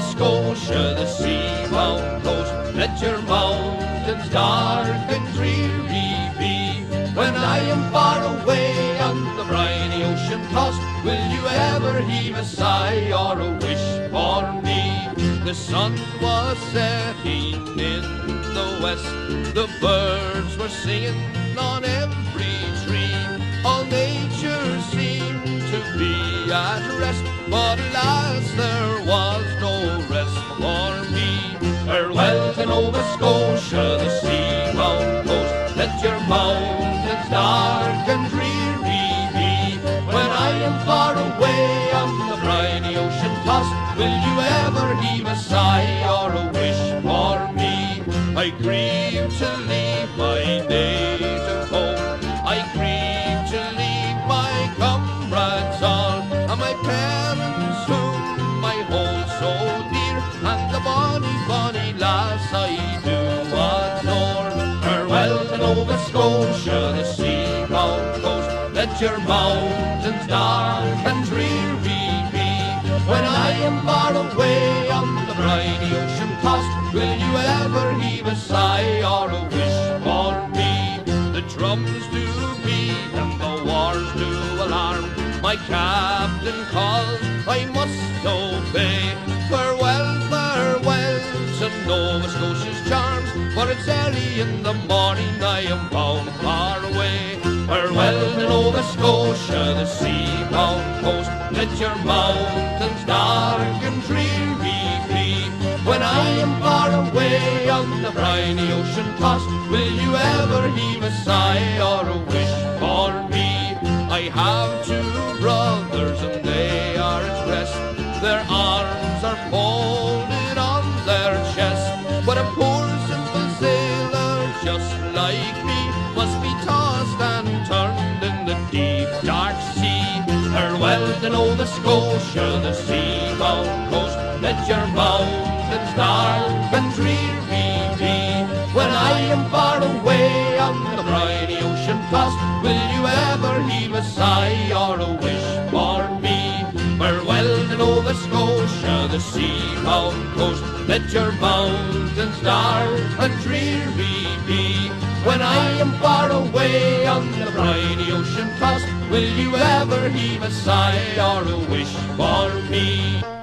Scotia, the sea-bound coast. Let your mountains dark and dreary be. When I am far away on the briny ocean tossed, will you ever heave a sigh or a wish for me? The sun was setting in the west, the birds were singing but alas, there was no rest for me. Farewell to Nova Scotia, the sea-bound coast. Let your mountains dark and dreary be. When I am far away on the briny ocean tossed, will you ever heave a sigh or a wish for me? I grieve to leave my native Scotia, the sea-bound coast. Let your mountains dark and dreary be. When I am far away on the briny ocean tossed, will you ever heave a sigh or a wish for me? The drums do beat and the wars do alarm. My captain calls, I must obey. It's early in the morning, I am bound far away. Farewell to Nova Scotia, the sea-bound coast. Let your mountains dark and dreary be. When I am far away on the briny ocean tossed, will you ever heave a sigh or a wish for me? I have two brothers and they are at rest. Their arms are folded on their chest. But a poor Nova Scotia, the sea-bound coast. Let your mountains dark and dreary be. When I am far away on the briny ocean tossed, will you ever heave a sigh or a wish for me? Farewell to Nova Scotia, the sea-bound coast. Let your mountains dark and dreary be. When I am far away on the briny ocean tossed, will you ever heave a sigh or a wish for me?